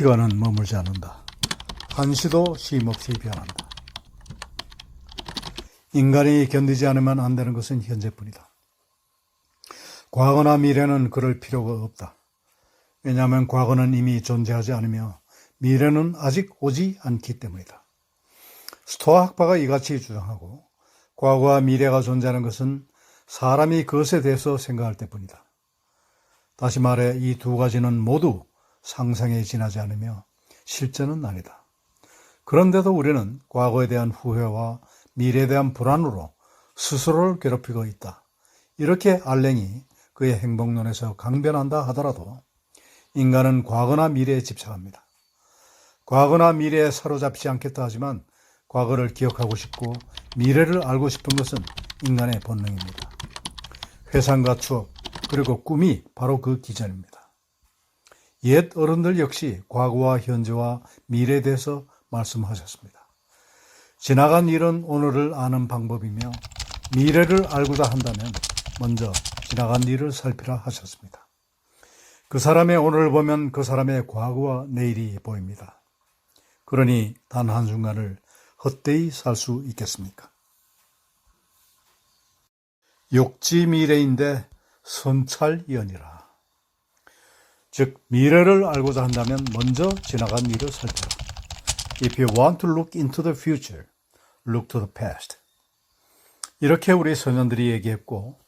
시간은 머물지 않는다. 한시도 쉼없이 변한다. 인간이 견디지 않으면 안 되는 것은 현재뿐이다. 과거나 미래는 그럴 필요가 없다. 왜냐하면 과거는 이미 존재하지 않으며 미래는 아직 오지 않기 때문이다. 스토아 학파가 이같이 주장하고 과거와 미래가 존재하는 것은 사람이 그것에 대해서 생각할 때뿐이다. 다시 말해 이 두 가지는 모두 상상에 지나지 않으며 실제는 아니다. 그런데도 우리는 과거에 대한 후회와 미래에 대한 불안으로 스스로를 괴롭히고 있다. 이렇게 알랭이 그의 행복론에서 강변한다 하더라도 인간은 과거나 미래에 집착합니다. 과거나 미래에 사로잡히지 않겠다 하지만 과거를 기억하고 싶고 미래를 알고 싶은 것은 인간의 본능입니다. 회상과 추억 그리고 꿈이 바로 그 기전입니다. 옛 어른들 역시 과거와 현재와 미래에 대해서 말씀하셨습니다. 지나간 일은 오늘을 아는 방법이며 미래를 알고자 한다면 먼저 지나간 일을 살피라 하셨습니다. 그 사람의 오늘을 보면 그 사람의 과거와 내일이 보입니다. 그러니 단 한순간을 헛되이 살 수 있겠습니까? 욕지 미래인데 선찰연이라. 즉 미래를 알고자 한다면 먼저 지나간 일을 살펴라. If you want to look into the future, look to the past. 이렇게 우리 선현들이 얘기했고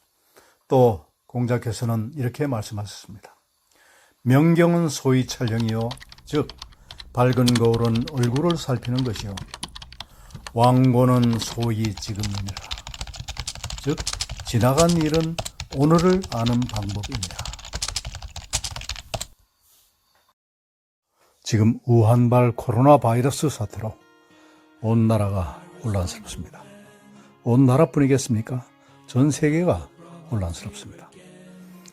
또 공자께서는 이렇게 말씀하셨습니다. 명경은 소위 촬영이요 즉 밝은 거울은 얼굴을 살피는 것이요 왕고는 소위 지금이니라 즉 지나간 일은 오늘을 아는 방법입니다. 지금 우한발 코로나 바이러스 사태로 온 나라가 혼란스럽습니다. 온 나라뿐이겠습니까? 전 세계가 혼란스럽습니다.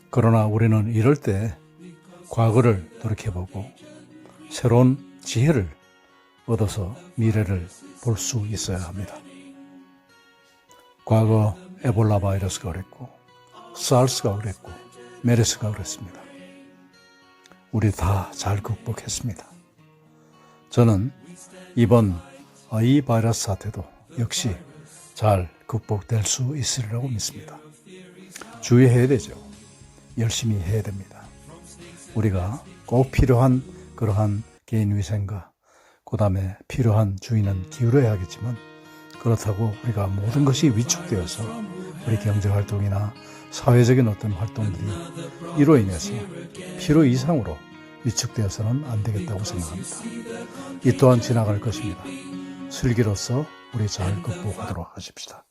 그러나 우리는 이럴 때 과거를 돌이켜보고 새로운 지혜를 얻어서 미래를 볼 수 있어야 합니다. 과거 에볼라 바이러스가 그랬고, 사르스가 그랬고, 메르스가 그랬습니다. 우리 다 잘 극복했습니다. 저는 이번 이 바이러스 사태도 역시 잘 극복될 수 있으리라고 믿습니다. 주의해야 되죠. 열심히 해야 됩니다. 우리가 꼭 필요한 그러한 개인 위생과 그 다음에 필요한 주의는 기울여야 하겠지만 그렇다고 우리가 모든 것이 위축되어서 우리 경제 활동이나 사회적인 어떤 활동들이 이로 인해서 필요 이상으로 위축되어서는 안 되겠다고 생각합니다. 이 또한 지나갈 것입니다. 슬기로서 우리 잘 극복하도록 하십시다.